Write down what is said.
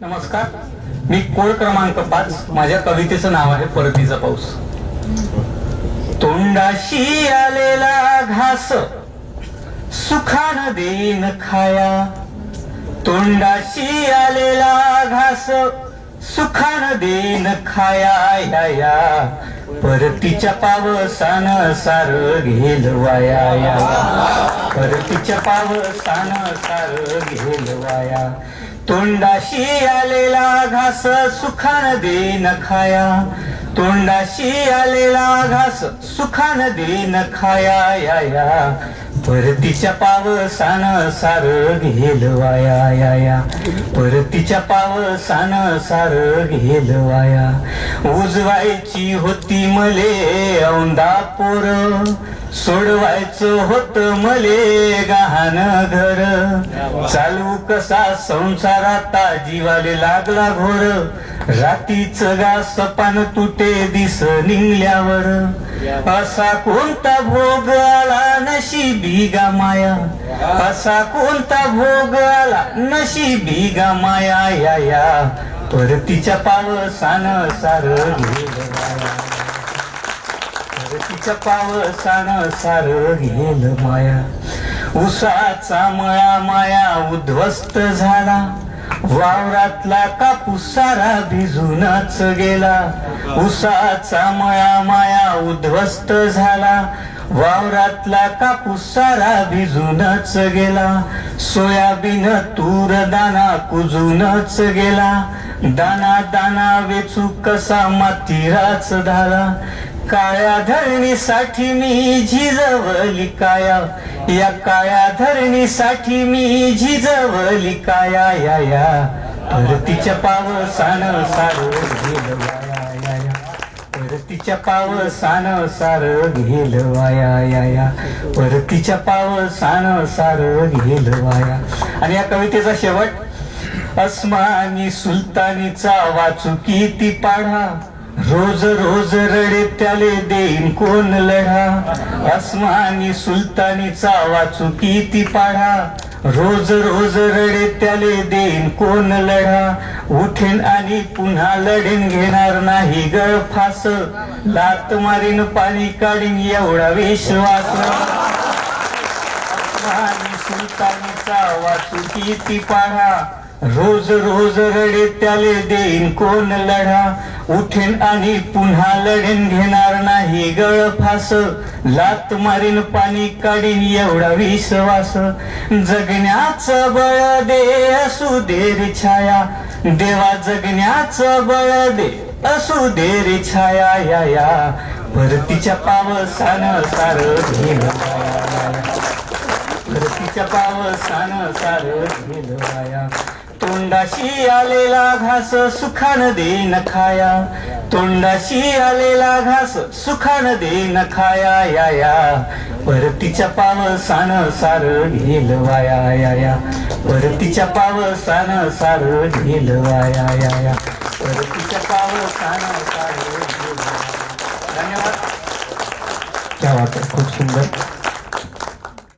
नमस्कार. मी कोळ क्रमांक पाच. माझ्या कवितेचं नाव आहे परतीचा पाऊस. तोंडाशी आलेला घास सुखान देईन खाया. तोंडाशी आलेला घास सुखान देईन खाया. या या. परतीच्या पावसान सार घेल वाया. या. परतीच्या पावसान सार घेल वाया तोंडाशी आलेला घास सुखान देन खाया. तोंडाशी आलेला घास सुखान दे न खाया या या. परतीच्या पावसान सार घेल वाया या. या परतीच्या पावसान सार घेल वाया उजवायची होती मले औंदा पोर सोडवायचं होत मले गहान घर. चालू कसा संसारात जीवाले लागला घोर. रातीच गा सपान तुटे दिस निघल्यावर. असा कोणता भोग आला नशी भिगा माया? असा कोणता भोग आला नशी गा माया? या या. परतीच्या पावसान सार तिच्या पावसानं सार गेल माया. उसाचा मळा माया उद्ध्वस्त झाला. वावरातला कापूस सारा भिजूनच गेला. उसाचा मळा माया उद्ध्वस्त झाला. वावरातला कापूस सारा भिजूनच गेला. सोयाबीन तूर दाना कुजूनच गेला. दाना दाना वेचू कसा मातीराच झाला. काळ्या धरणीसाठी मी झिजवली काया. या काळ्या धरणीसाठी मी झिजवली काया. या या. परतीच्या पावसान सार गेल वाया परतीच्या पावसान सार घेल वाया या या. परतीच्या पावसान सार घेल वाया. आणि या कवितेचा शेवट अस्मानी सुलतानीचा वाचू किती पाढा रोज रोज रडे त्याले देईन कोण लढा? अस्मानी सुलतानीचा वाचू किती पाढा? रोज रोज रडे त्याले देईन कोण लढा? उठेन आणि पुन्हा लढेन घेणार नाही गळ फास. लात मारीन पाणी काढीन एवढा विश्वास. आणि सुलतानीचा वाचू किती पाढा? रोज रोज रडे त्याले देईन कोण लढा? उठेन आणि पुन्हा लढेन घेणार नाही गळ फास. लात मारीन पाणी काढीन एवढा विश्वास. जगण्याचं बळ दे असू दे रे छाया. देवा जगण्याचं बळ दे असू दे रे छाया या या. भरतीच्या पावसान सार घेलं भरतीच्या पावसान सार गेल तोंडाशी आलेला घास सुखान देन खाया. तोंडाशी आलेला घास सुखान देन खाया या या. परतीच्या पावसान सार घेल वाया या. या परतीच्या पावसान सार घेल वाया या. या परतीच्या पावसान सार धन्यवाद. क्या वाटत खूप सुंदर.